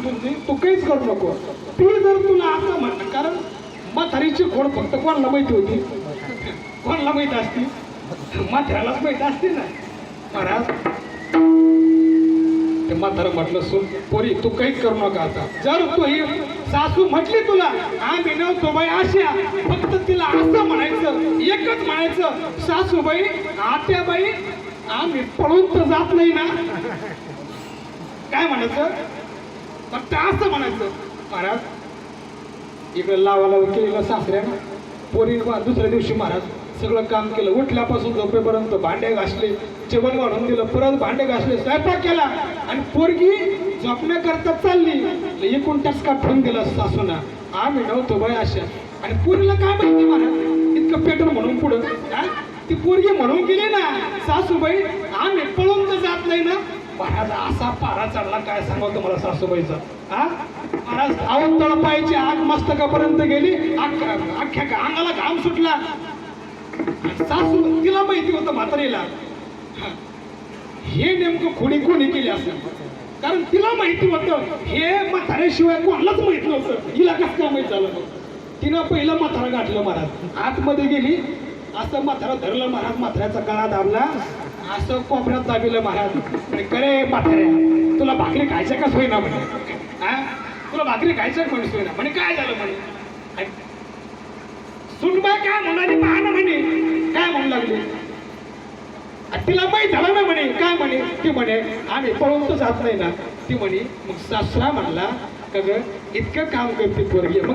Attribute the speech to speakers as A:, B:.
A: करून तुझी तू काहीच करू नको. ती जर तुला असं म्हटलं कारण म्हातारीची खोड फक्त कोणाला माहिती होती? कोणाला माहीत असती? म्हाताऱ्यालाच माहीत असते ना. महाराज ते म्हातारं म्हटलं सुन पोरी तू काहीच करू नका आता. जर तू ही सासू म्हटली तुला आम्ही नव्हतो बाई आशा फक्त तिला असं म्हणायचं एकच म्हणायचं सासूबाई आत्याबाई आम्ही पळून तर जात नाही ना. काय म्हणायचं? सांगितलं महाराज इकडं लावा लावा केलेलं सासऱ्यानं पोरी दुसऱ्या दिवशी महाराज सगळं काम केलं. उठल्यापासून झोपेपर्यंत भांडे घासले जेवण वाढून दिलं परत भांडे घासले स्वयंपाक केला आणि पोरगी झोपण्याकरता चालली. एकूण टचका ठेवून दिला सासूना. आम्ही नव्हतो बाय अशा. आणि पोरीला काय माहिती महाराज? इतकं पेट्रोल म्हणून पुढं. ती पोरगी म्हणून गेली ना सासूबाई आम्ही पळून तर जात नाही ना. पायाचा असा पारा चढला काय सांगा तुम्हाला सासूबाईचा? हा? महाराज आवड तळपायची आग मस्तकापर्यंत गेली अख्ख्या अख्ख्या अंगाला घाम सुटला. सासू तिला माहिती होतं म्हातारीला. हे. नेमकं खोडी कोणी केली असं? कारण तिला माहिती होतं. हे म्हाताऱ्याशिवाय कोणालाच माहीत नव्हतं. हिला कसं काय माहीत झालं? तिनं पहिलं म्हातारा गाठलं महाराज. आतमध्ये गेली. असं म्हातारा धरलं महाराज म्हाताऱ्याचा गळा दाबला. असं कोपऱ्यात दाबिलं महाराज. म्हणे करे म्हाताऱ्या तुला भाकरी खायचं का सोयना म्हणे? हा? तुला भाकरी खायचं का म्हणे सोयना? म्हणे काय झालं म्हणे? आणि सुनबाई काय म्हणाली? पाहणं म्हणे. काय म्हणू लागली? तिला माहीत झालं ना म्हणे. काय म्हणे? ती म्हणे आम्ही पळून तर जात नाही ना. ती म्हणे मग सासरा म्हणला का ग इतकं काम करते पोरगी. मग